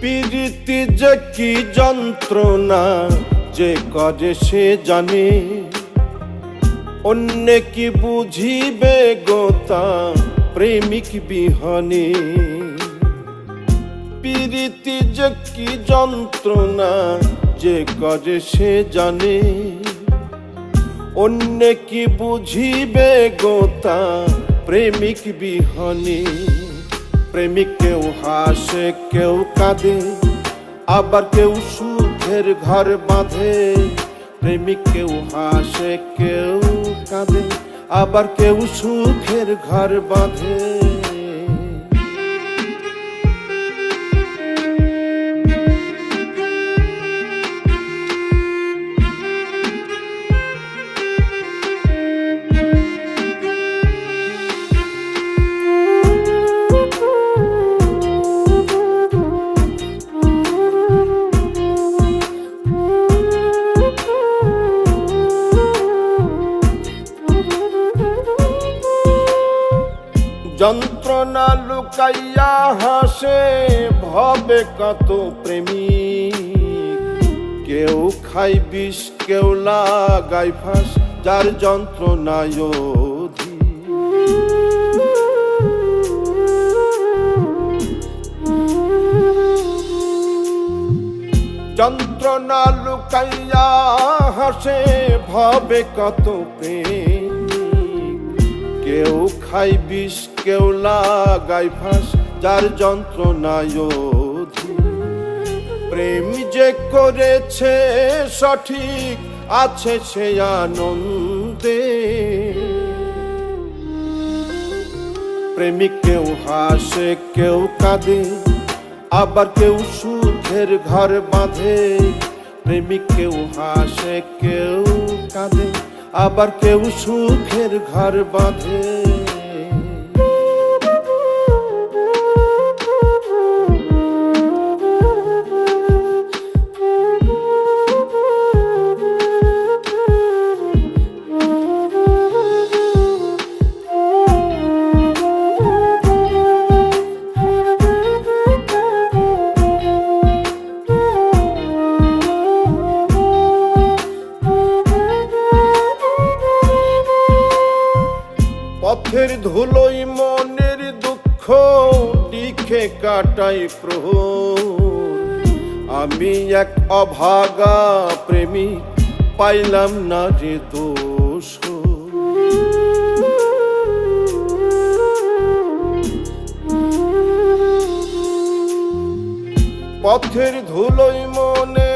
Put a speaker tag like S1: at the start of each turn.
S1: প্রীতি যে কি যন্ত্রণা যে করে সে জানে। অন্য কি বুঝিবে গোতা প্রেমিক বিহনে। প্রীতি যে কি যন্ত্রণা যে করে সে জানে। অন্য কি বুঝিবে গোতা প্রেমিক বিহনে। প্রেমিক কেউ হাসে, কেউ কাঁদে, আবার কেউ সুখের ঘর বাঁধে। প্রেমিক কেউ হাসে, কেউ কাঁদে, আবার কেউ সুখের ঘর বাঁধে। যন্ত্রণা লুকাইয়া হাসে, ভবে কত প্রেমী কেউ খাই বিষ, কেউ লাগাই ফাঁস, যার যন্ত্রণায়। যন্ত্রণা লুকাইয়া হাসে, ভবে কত প্রেম কেউ খাই বিষ কেউ লাগাই ফাঁস, যার যন্ত্রণায়। প্রেম যে করেছে সঠিক আছে সে আনন্দে। প্রেমিক কেউ হাসে, কেউ কাঁদে, আবার কেউ সুখের ঘর বাঁধে। প্রেমিক কেউ হাসে, কেউ কাঁদে, আবার কেউ সুখের ঘর বাঁধে। পথের ধুলোই মনের দুঃখ লিখে কাটাই প্রহর আমি এক অভাগা প্রেমিক পাইলাম না যে দোষ। পথের ধুলোই মনে